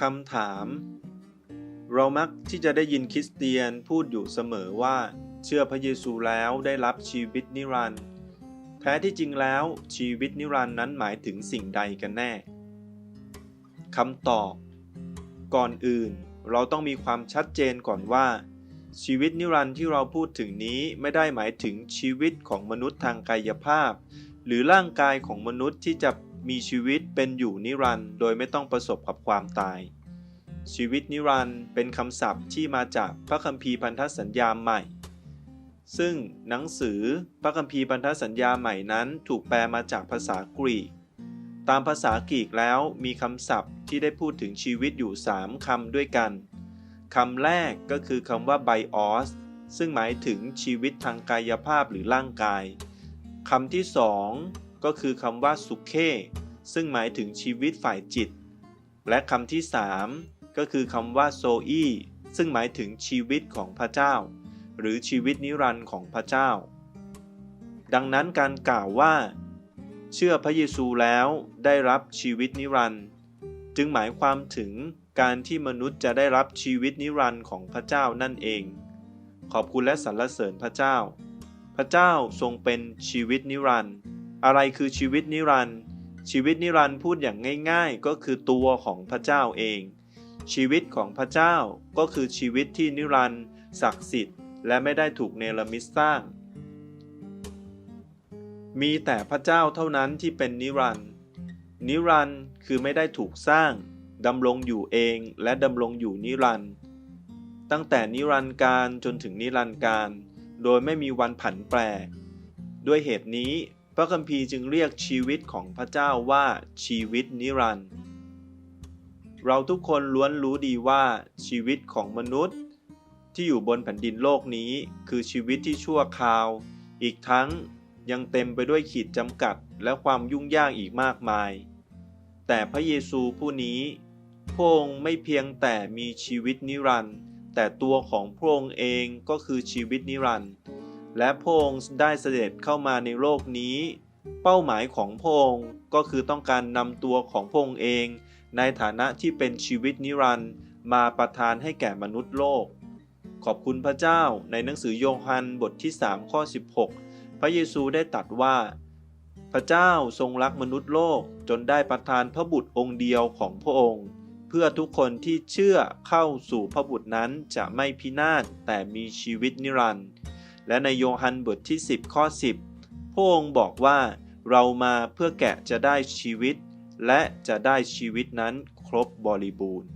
คำถาม เรามักที่จะได้ยินคริสเตียนพูดอยู่เสมอว่า เชื่อพระเยซูแล้วได้รับชีวิตนิรันดร์แท้ที่จริงแล้วชีวิตนิรันดร์นั้นหมายถึงสิ่งใดกันแน่คำตอบ ก่อนอื่น เราต้องมีความชัดเจนก่อนว่า ชีวิตนิรันดร์ที่เราพูดถึงนี้ไม่ได้หมายถึงชีวิตของมนุษย์ทางกายภาพ หรือร่างกายของมนุษย์ที่จะ มีชีวิตเป็นอยู่นิรันดร์โดยไม่ต้องประสบกับความตาย ชีวิตนิรันดร์เป็นคำศัพท์ที่มาจากพระคัมภีร์พันธสัญญาใหม่ ซึ่งหนังสือพระคัมภีร์พันธสัญญาใหม่นั้นถูกแปลมาจากภาษากรีก ตามภาษากรีกแล้วมีคำศัพท์ที่ได้พูดถึงชีวิตอยู่ 3คำด้วยกัน คำแรกก็คือคำว่าไบออสซึ่งหมายถึงชีวิตทางกายภาพหรือร่างกายคำที่สอง ก็คือคำว่าสุเคซึ่งหมายถึงชีวิตฝ่ายจิต และคำที่สามก็คือคำว่าโซอีซึ่งหมายถึงชีวิตของพระเจ้า หรือชีวิตนิรันดร์ของพระเจ้า ดังนั้นการกล่าวว่า เชื่อพระเยซูแล้วได้รับชีวิตนิรันดร์จึงหมายความถึงการที่มนุษย์จะได้รับชีวิตนิรันดร์ของพระเจ้านั่นเอง ขอบคุณและสรรเสริญพระเจ้า พระเจ้าทรงเป็นชีวิตนิรันดร์ อะไรคือชีวิตนิรันดร์ชีวิตนิรันดร์พูดอย่างง่ายๆ ก็คือตัวของพระเจ้าเอง ชีวิตของพระเจ้าก็คือชีวิตที่นิรันดร์ศักดิ์สิทธิ์และไม่ได้ถูกเนรมิตสร้าง มีแต่พระเจ้าเท่านั้นที่เป็นนิรันดร์นิรันดร์คือไม่ได้ถูกสร้างดำรงอยู่เองและดำรงอยู่นิรันดร์ตั้งแต่นิรันดร์การจนถึงนิรันดร์การ โดยไม่มีวันผันแปร ด้วยเหตุนี้ ระคัมภีร์จึงเรียกชีวิตของพระเจ้าว่าชีวิตนิรันดร์เราทุกคนล้วนรู้ดีว่าชีวิตของมนุษย์ ที่อยู่บนแผ่นดินโลกนี้คือชีวิตที่ชั่วคราว อีกทั้งยังเต็มไปด้วยขีดจำกัดและความยุ่งยากอีกมากมาย แต่พระเยซูผู้นี้พระองค์ไม่เพียงแต่มีชีวิตนิรันดร์แต่ตัวของพระองค์เองก็คือชีวิตนิรันดร์ และพระองค์ได้เสด็จเข้ามาในโลกนี้ เป้าหมายของพระองค์ก็คือต้องการนำตัวของพระองค์เอง ในฐานะที่เป็นชีวิตนิรันดร์มาประทานให้แก่มนุษย์โลก ขอบคุณพระเจ้าในหนังสือโยฮันบทที่3ข้อ16 พระเยซูได้ตรัสว่า พระเจ้าทรงรักมนุษย์โลกจนได้ประทานพระบุตรองค์เดียวของพระองค์เพื่อทุกคนที่เชื่อเข้าสู่พระบุตรนั้นจะไม่พินาศแต่มีชีวิตนิรันดร์ และในโยฮันบทที่ 10 ข้อ 10 พระองค์บอกว่าเรามาเพื่อแกะจะได้ชีวิต และจะได้ชีวิตนั้นครบบริบูรณ์